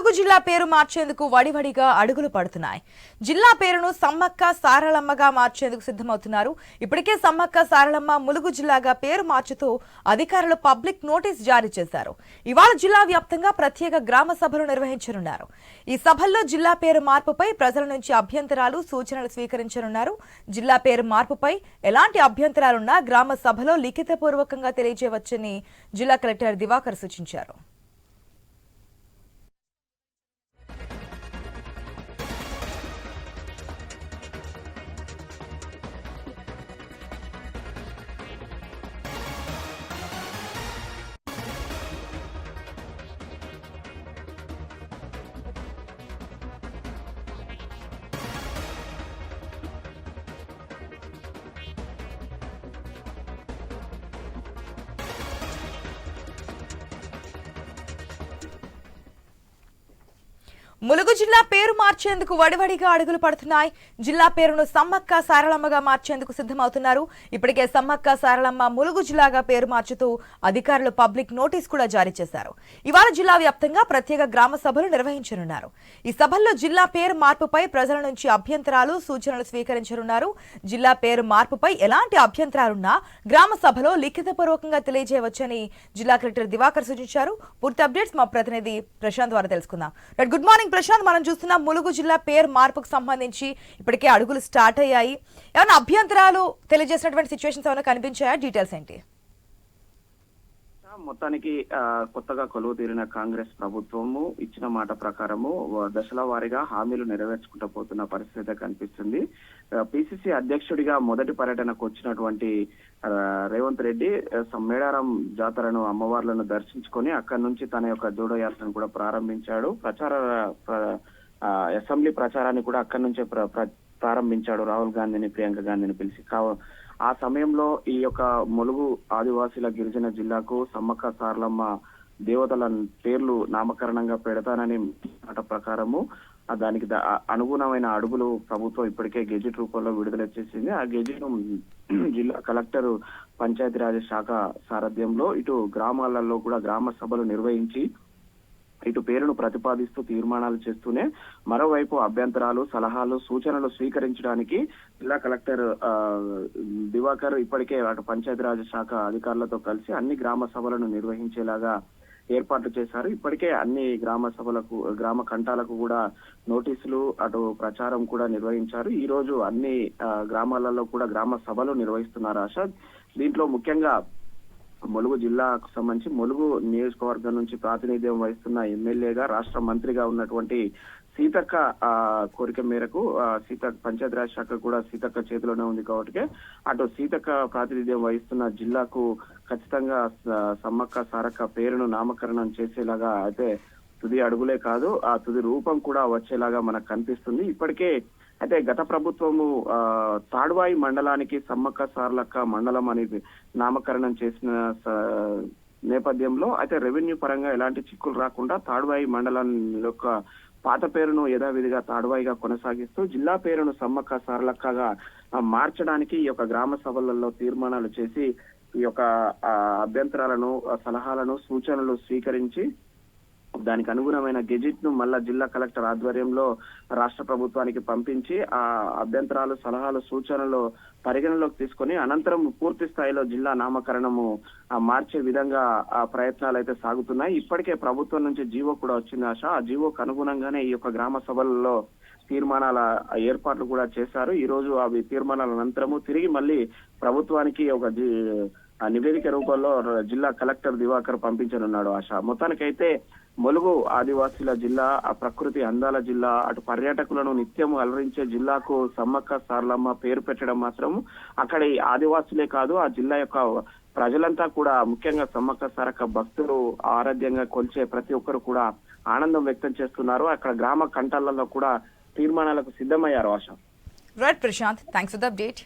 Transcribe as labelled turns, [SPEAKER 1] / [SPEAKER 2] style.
[SPEAKER 1] ములుగు జిల్లా పేరు మార్చేందుకు వడివడిగా అడుగులు పడుతున్నాయి. జిల్లా పేరును సమ్మక్క సారలమ్మగా మార్చేందుకు సిద్ధమవుతున్నారు. ఇప్పటికే సమ్మక్క సారలమ్మ ములుగు జిల్లాగా పేరు మార్చుతూ అధికారులు పబ్లిక్ నోటీస్ జారీ చేశారు. ఇవాళ జిల్లా వ్యాప్తంగా ప్రత్యేక గ్రామ సభలు నిర్వహించనున్నారు. ఈ సభల్లో జిల్లా పేరు మార్పుపై ప్రజల నుంచి అభ్యంతరాలు సూచనలు స్వీకరించనున్నారు. జిల్లా పేరు మార్పుపై ఎలాంటి అభ్యంతరాలున్నా గ్రామ సభలో లిఖితపూర్వకంగా తెలియజేయవచ్చని జిల్లా కలెక్టర్ దివాకర్ సూచించారు. ములుగు జిల్లా పేరు మార్చేందుకు వడివడిగా అడుగులు పడుతున్నాయి. జిల్లా పేరును సమ్మక్క సారలమ్మగా మార్చేందుకు సిద్ధమవుతున్నారు. ఇప్పటికే సమ్మక్క సారలమ్మ ములుగు జిల్లాగా పేరు మార్చుతూ అధికారులు పబ్లిక్ నోటీస్ కూడా జారీ చేశారు. ఇవాళ జిల్లా వ్యాప్తంగా ప్రత్యేక గ్రామ సభలు నిర్వహించనున్నారు. ఈ సభల్లో జిల్లా పేరు మార్పుపై ప్రజల నుంచి అభ్యంతరాలు సూచనలు స్వీకరించనున్నారు. జిల్లా పేరు మార్పుపై ఎలాంటి అభ్యంతరాలున్నా గ్రామ సభలో లిఖితపూర్వకంగా తెలియజేయవచ్చని జిల్లా కలెక్టర్ దివాకర్ సూచించారు. పూర్తి అప్డేట్స్ మా ప్రతినిధి ప్రశాంత్ ద్వారా తెలుసుకుందాం. గుడ్ మార్నింగ్ ప్రశాంత్ మనం చూస్తున్నాం ములుగు జిల్లా పేరు మార్పుకు సంబంధించి ఇప్పటికే అడుగులు స్టార్ట్ అయ్యాయి. ఏమైనా అభ్యంతరాలు తెలియజేసినటువంటి సిచ్యువేషన్స్ ఏమైనా కనిపించాయా? డీటెయిల్స్ ఏంటి?
[SPEAKER 2] మొత్తానికి కొత్తగా కొలువు తీరిన కాంగ్రెస్ ప్రభుత్వము ఇచ్చిన మాట ప్రకారము దశల వారీగా హామీలు నెరవేర్చుకుంటూ పోతున్న పరిస్థితి కనిపిస్తుంది. పిసిసి అధ్యక్షుడిగా మొదటి పర్యటనకు వచ్చినటువంటి రేవంత్ రెడ్డి మేడారం జాతరను అమ్మవార్లను దర్శించుకొని అక్కడి నుంచి తన యొక్క జోడో యాత్రను కూడా ప్రారంభించాడు. ప్రచార అసెంబ్లీ ప్రచారాన్ని కూడా అక్కడి నుంచే ప్ర- ప్రారంభించాడు రాహుల్ గాంధీని ప్రియాంక గాంధీని పిలిచి. కావ ఆ సమయంలో ఈ యొక్క ములుగు ఆదివాసీల గిరిజన జిల్లాకు సమ్మక్క సారలమ్మ దేవతల పేర్లు నామకరణంగా పెడతానని మాట ప్రకారము దానికి అనుగుణమైన అడుగులు ప్రభుత్వం ఇప్పటికే గెజిట్ రూపంలో విడుదల చేసింది. ఆ గెజిట్ జిల్లా కలెక్టర్ పంచాయతీరాజ్ శాఖ సారథ్యంలో ఇటు గ్రామాలలో కూడా గ్రామ సభలు నిర్వహించి ఇటు పేరును ప్రతిపాదిస్తూ తీర్మానాలు చేస్తూనే మరోవైపు అభ్యంతరాలు సలహాలు సూచనలు స్వీకరించడానికి జిల్లా కలెక్టర్ దివాకర్ ఇప్పటికే అటు పంచాయతీరాజ్ శాఖ అధికారులతో కలిసి అన్ని గ్రామ సభలను నిర్వహించేలాగా ఏర్పాట్లు చేశారు. ఇప్పటికే అన్ని గ్రామ సభలకు గ్రామ కంటాలకు కూడా నోటీసులు అటు ప్రచారం కూడా నిర్వహించారు. ఈ రోజు అన్ని గ్రామాలలో కూడా గ్రామ సభలు నిర్వహిస్తున్నారు ఆశ. దీంట్లో ముఖ్యంగా ములుగు జిల్లాకు సంబంధించి ములుగు నియోజకవర్గం నుంచి ప్రాతినిధ్యం వహిస్తున్న ఎమ్మెల్యేగా రాష్ట్ర మంత్రిగా ఉన్నటువంటి సీతక్క ఆ, కోరిక మేరకు సీతక్క పంచాయతీరాజ్ శాఖ కూడా సీతక్క చేతిలోనే ఉంది కాబట్టి అటు సీతక్క ప్రాతినిధ్యం వహిస్తున్న జిల్లాకు ఖచ్చితంగా సమ్మక్క సారక్క పేరును నామకరణం చేసేలాగా అయితే తుది అడుగులే కాదు ఆ తుది రూపం కూడా వచ్చేలాగా మనకు కనిపిస్తుంది. ఇప్పటికే అయితే గత ప్రభుత్వము తాడువాయి తాడ్వాయి మండలానికి సమ్మక్క సార్లక్క మండలం అనేది నామకరణం చేసిన స- నేపథ్యంలో అయితే రెవెన్యూ పరంగా ఎలాంటి చిక్కులు రాకుండా తాడ్వాయి మండలం యొక్క పాత పేరును యథావిధిగా తాడ్వాయిగా కొనసాగిస్తూ జిల్లా పేరును సమ్మక్క సారలక్కగా మార్చడానికి ఈ యొక్క గ్రామ సభలలో తీర్మానాలు చేసి ఈ యొక్క అభ్యంతరాలను సలహాలను సూచనలు స్వీకరించి దానికి అనుగుణమైన గెజిట్ను మళ్ళా జిల్లా కలెక్టర్ ఆధ్వర్యంలో రాష్ట్ర ప్రభుత్వానికి పంపించి ఆ అభ్యంతరాలు సలహాలు సూచనలు పరిగణలోకి తీసుకొని అనంతరం పూర్తి స్థాయిలో జిల్లా నామకరణము మార్చే విధంగా ఆ ప్రయత్నాలు అయితే సాగుతున్నాయి. ఇప్పటికే ప్రభుత్వం నుంచి జీవో కూడా వచ్చింది ఆశ. ఆ జీవోకు అనుగుణంగానే ఈ యొక్క గ్రామ సభలలో తీర్మానాల ఏర్పాట్లు కూడా చేశారు. ఈ రోజు అవి తీర్మానాల అనంతరము తిరిగి మళ్ళీ ప్రభుత్వానికి ఒక జి- నివేదిక రూపంలో జిల్లా కలెక్టర్ దివాకర్ పంపించనున్నాడు ఆశ. మొత్తానికైతే ములుగు ఆదివాసీల జిల్లా ఆ ప్రకృతి అందాల జిల్లా అటు పర్యాటకులను నిత్యం అలరించే జిల్లాకు సమ్మక్క సార్లమ్మ పేరు పెట్టడం మాత్రం అక్కడి ఆదివాసులే కాదు ఆ జిల్లా యొక్క ప్రజలంతా కూడా ముఖ్యంగా సమ్మక్క సారక భక్తులు ఆరాధ్యంగా కొలిచే ప్రతి ఒక్కరు కూడా ఆనందం వ్యక్తం చేస్తున్నారు. అక్కడ గ్రామ కంటలలో కూడా తీర్మానాలకు సిద్ధమయ్యారు ఆశ.
[SPEAKER 1] Right Prashant thanks for the update